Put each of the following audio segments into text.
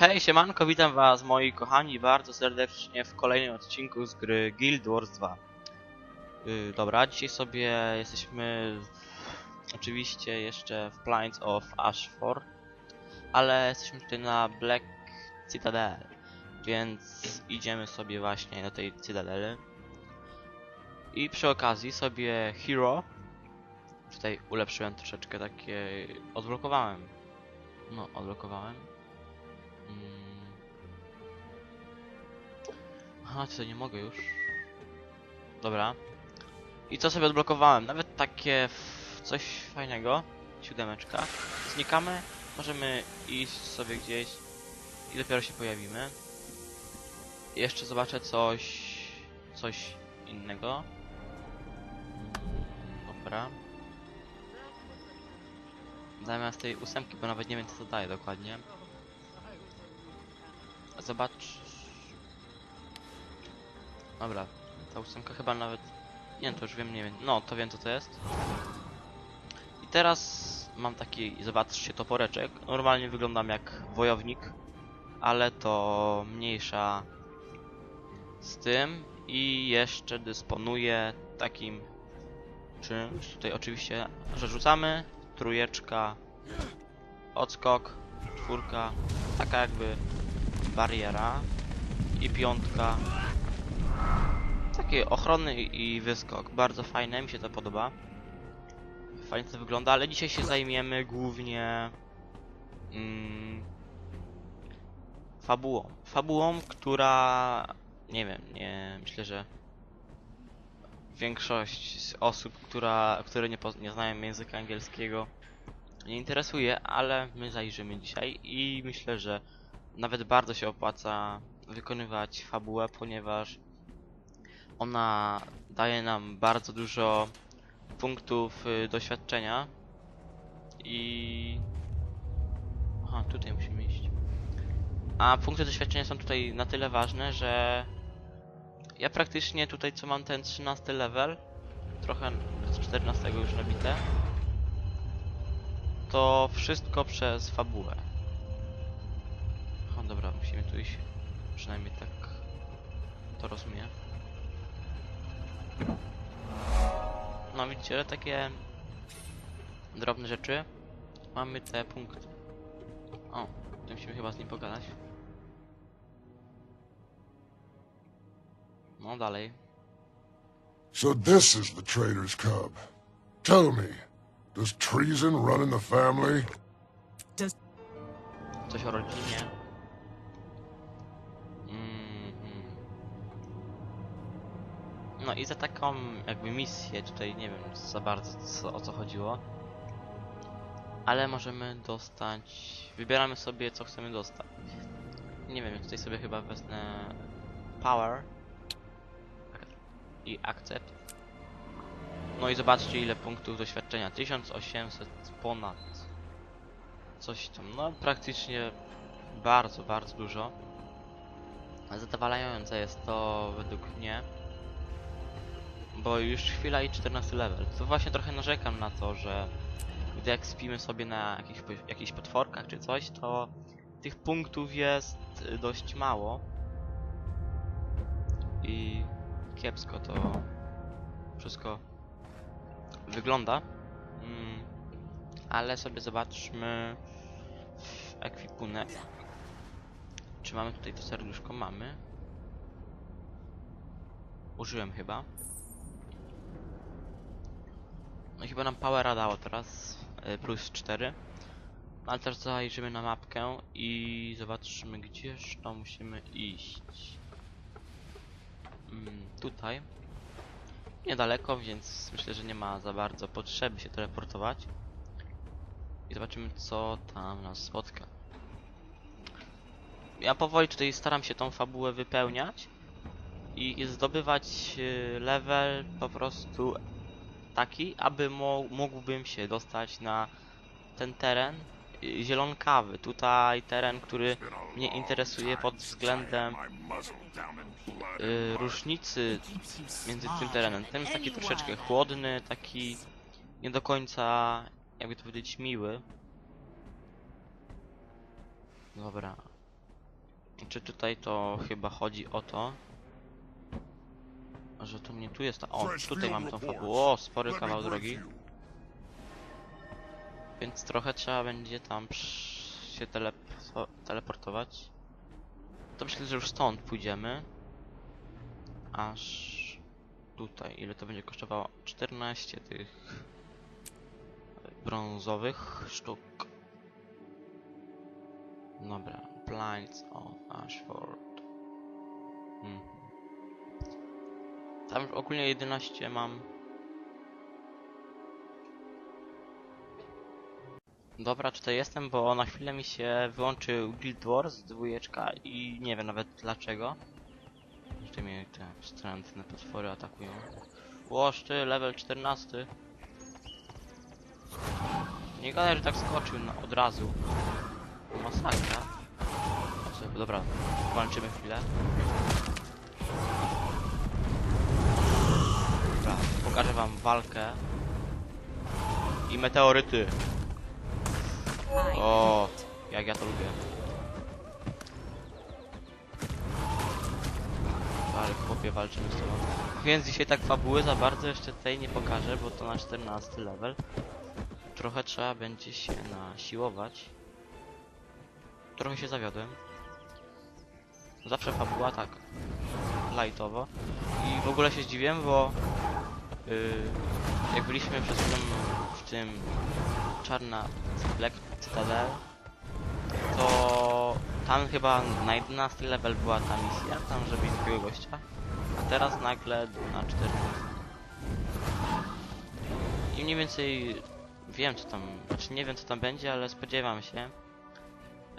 Hej, siemanko, witam was moi kochani bardzo serdecznie w kolejnym odcinku z gry Guild Wars 2. Yy, dobra, dzisiaj sobie jesteśmy oczywiście jeszcze w Plains of Ashford, ale jesteśmy tutaj na Black Citadel, więc idziemy sobie właśnie do tej Cytadeli. I przy okazji sobie Hero, tutaj ulepszyłem troszeczkę takie, odblokowałem, no odblokowałem. Aha, tutaj nie mogę już. Dobra. I co sobie odblokowałem? Nawet takie coś fajnego. Siódemeczka. Znikamy. Możemy iść sobie gdzieś i dopiero się pojawimy. Jeszcze zobaczę coś... coś innego. Dobra. Zamiast tej ósemki, bo nawet nie wiem co to daje dokładnie. Zobacz. Dobra, ta ósemka chyba nawet. Nie, to już wiem, nie wiem. No, to wiem co to jest. I teraz mam taki, zobaczcie, toporeczek. Normalnie wyglądam jak wojownik, ale to mniejsza z tym. I jeszcze dysponuję takim czymś. Tutaj oczywiście, że rzucamy. Trójeczka, odskok, czwórka, taka jakby bariera i piątka. Taki ochronny i wyskok. Bardzo fajne, mi się to podoba. Fajnie to wygląda, ale dzisiaj się zajmiemy głównie mm, fabułą. Fabułą, która nie wiem, nie myślę, że większość z osób, która, które nie, nie znają języka angielskiego nie interesuje, ale my zajrzymy dzisiaj i myślę, że nawet bardzo się opłaca wykonywać fabułę, ponieważ ona daje nam bardzo dużo punktów y, doświadczenia i... Aha, tutaj musimy iść. A punkty doświadczenia są tutaj na tyle ważne, że ja praktycznie tutaj co mam ten 13 level, trochę z 14 już nabite, to wszystko przez fabułę. O, dobra, musimy tu iść. Przynajmniej tak to rozumiem. No widzicie, takie drobne rzeczy. Mamy te punkty. O, to musimy chyba z nim pogadać. No dalej. So this is the traitor's cub. Tell me, does treason run in the family? Coś o rodzinie. No i za taką jakby misję tutaj nie wiem za bardzo co, o co chodziło. Ale możemy dostać... Wybieramy sobie co chcemy dostać. Nie wiem, tutaj sobie chyba wezmę Power i Accept. No i zobaczcie ile punktów doświadczenia. 1800 ponad coś tam, no praktycznie bardzo, bardzo dużo. Zadowalające jest to według mnie, bo już chwila i 14 level. To właśnie trochę narzekam na to, że gdy jak spimy sobie na jakichś, jakichś potworkach czy coś, to tych punktów jest y, dość mało. I kiepsko to wszystko wygląda. Mm, ale sobie zobaczmy w ekwipunek. Czy mamy tutaj to serduszko? Mamy. Użyłem chyba. No chyba nam powera dało teraz. y, Plus 4. Ale teraz zajrzymy na mapkę i zobaczymy gdzież to musimy iść. Mm, tutaj. Niedaleko, więc myślę, że nie ma za bardzo potrzeby się teleportować. I zobaczymy co tam nas spotka. Ja powoli tutaj staram się tą fabułę wypełniać i zdobywać y, level po prostu taki, aby mógłbym się dostać na ten teren y, zielonkawy. Tutaj teren, który mnie interesuje pod względem y, różnicy między tym terenem. Ten jest taki troszeczkę chłodny, taki nie do końca, jakby to powiedzieć, miły. Dobra. Znaczy tutaj to chyba chodzi o to, że to nie tu jest ta... O, tutaj mamy tą fabułę. O, spory kawał drogi. Więc trochę trzeba będzie tam się telep teleportować. To myślę, że już stąd pójdziemy. Aż tutaj. Ile to będzie kosztowało? 14 tych brązowych sztuk. Dobra. Blinds of Ashford. Mhm. Tam już ogólnie 11 mam. Dobra, tutaj jestem, bo na chwilę mi się wyłączył Guild Wars dwójeczka i nie wiem nawet dlaczego. Tutaj mnie te wstrętne potwory atakują. Łoszczy, level 14. Nie gadaj, że tak skoczył na, od razu. Masakra. Dobra, walczymy chwilę. Dobra, pokażę wam walkę. I meteoryty. O, jak ja to lubię. Ale chłopie walczymy z tobą. Więc dzisiaj tak fabuły za bardzo jeszcze tej nie pokażę, bo to na 14 level. Trochę trzeba będzie się nasiłować. Trochę się zawiodłem. Zawsze fabuła tak lightowo. I w ogóle się zdziwiłem, bo jak byliśmy przez chwilę w tym czarna Black Citadel, to tam chyba na 11 level była ta misja, tam żeby takiego gościa, a teraz nagle na 14. I mniej więcej wiem co tam, znaczy nie wiem co tam będzie, ale spodziewam się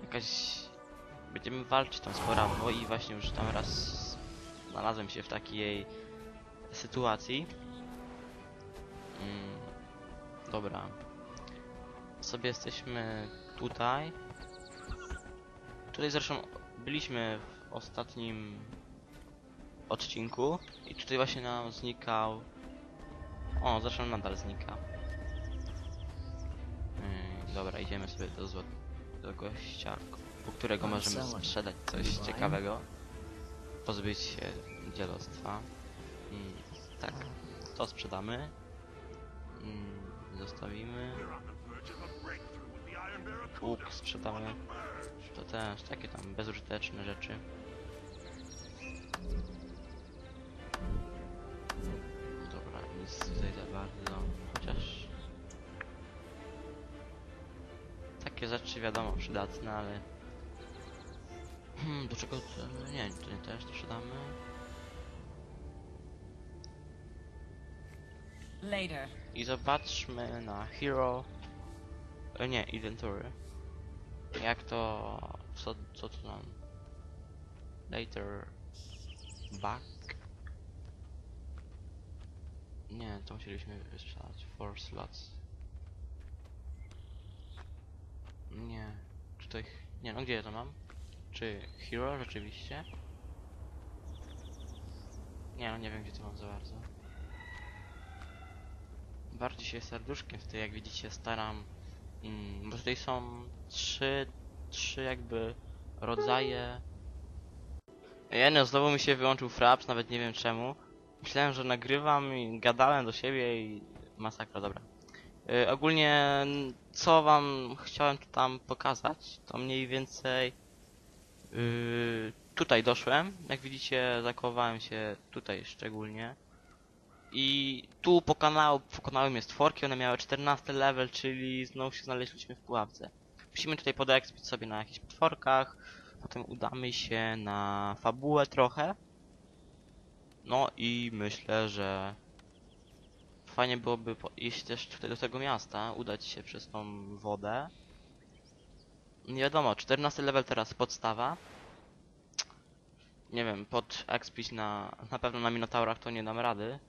jakaś będziemy walczyć tam z Porawo i właśnie już tam raz znalazłem się w takiej sytuacji. Mm, dobra. Sobie jesteśmy tutaj. Tutaj zresztą byliśmy w ostatnim odcinku i tutaj właśnie nam znikał. O, zresztą nadal znika. Yy, dobra, idziemy sobie do do gościa, u którego możemy sprzedać coś ciekawego. Pozbyć się dzielostwa. Mm, tak, to sprzedamy. Zostawimy. Łuk sprzedamy. To też takie tam bezużyteczne rzeczy. Dobra, nic tutaj za bardzo. Chociaż... Takie rzeczy wiadomo przydatne, ale... Hmm, do czego to... Nie, to nie też sprzedamy. Later. I zobaczmy na Hero... E, nie, Inventory. Jak to... Co, co tu nam... Later... Back... Nie, to musieliśmy wysprzedać. Four slots. Nie. Tutaj... Nie, no gdzie ja to mam? Czy Hero rzeczywiście? Nie, no nie wiem gdzie to mam za bardzo. Bardziej się serduszkiem w tej, jak widzicie, staram. Mm, bo tutaj są trzy, trzy jakby rodzaje. Ej, no znowu mi się wyłączył fraps, nawet nie wiem czemu. Myślałem, że nagrywam i gadałem do siebie i masakra, dobra. Y, ogólnie, co wam chciałem tu tam pokazać, to mniej więcej y, tutaj doszłem. Jak widzicie, zakowałem się tutaj szczególnie. I tu pokonał, pokonały mnie stworki, one miały 14 level, czyli znowu się znaleźliśmy w pułapce. Musimy tutaj podeekspić sobie na jakichś potworkach, potem udamy się na fabułę trochę. No i myślę, że fajnie byłoby iść też tutaj do tego miasta, udać się przez tą wodę. Nie wiadomo, 14 level teraz podstawa. Nie wiem, pod expić na, na pewno na Minotaurach to nie dam rady.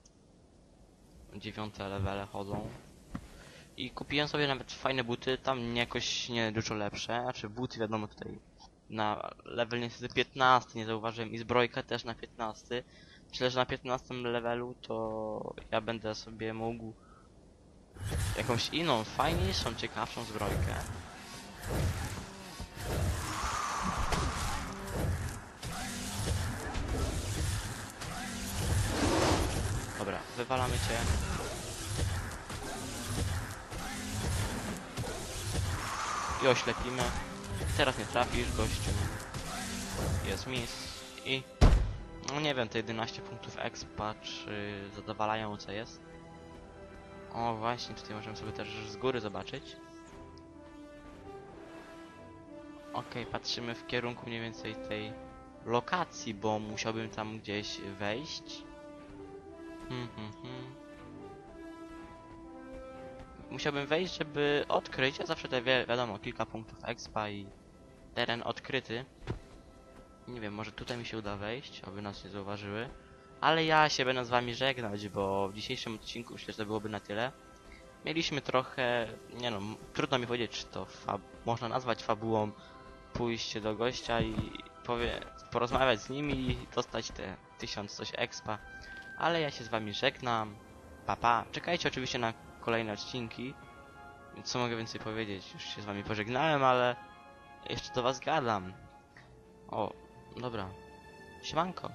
Dziewiąte levele chodzą. I kupiłem sobie nawet fajne buty, tam jakoś nie dużo lepsze, znaczy buty wiadomo tutaj na level niestety 15 nie zauważyłem i zbrojka też na 15. Myślę, że na 15 levelu to ja będę sobie mógł jakąś inną, fajniejszą, ciekawszą zbrojkę. Rozwalamy cię. I oślepimy. Teraz nie trafisz, gościu. Jest miss. I... No nie wiem, te 11 punktów expa, czy zadowalające jest. O, właśnie, tutaj możemy sobie też z góry zobaczyć. Okej, patrzymy w kierunku mniej więcej tej lokacji, bo musiałbym tam gdzieś wejść. Hmm, hmm, hmm. Musiałbym wejść, żeby odkryć, a zawsze tutaj wi wiadomo, kilka punktów expa i teren odkryty. Nie wiem, może tutaj mi się uda wejść, aby nas nie zauważyły. Ale ja się będę z wami żegnać, bo w dzisiejszym odcinku myślę, że to byłoby na tyle. Mieliśmy trochę, nie no, trudno mi powiedzieć, czy to można nazwać fabułą pójście do gościa i powie, porozmawiać z nimi i dostać te tysiąc coś expa. Ale ja się z wami żegnam. Pa, pa. Czekajcie oczywiście na kolejne odcinki. Co mogę więcej powiedzieć? Już się z wami pożegnałem, ale jeszcze do was gadam. O, dobra. Siemanko.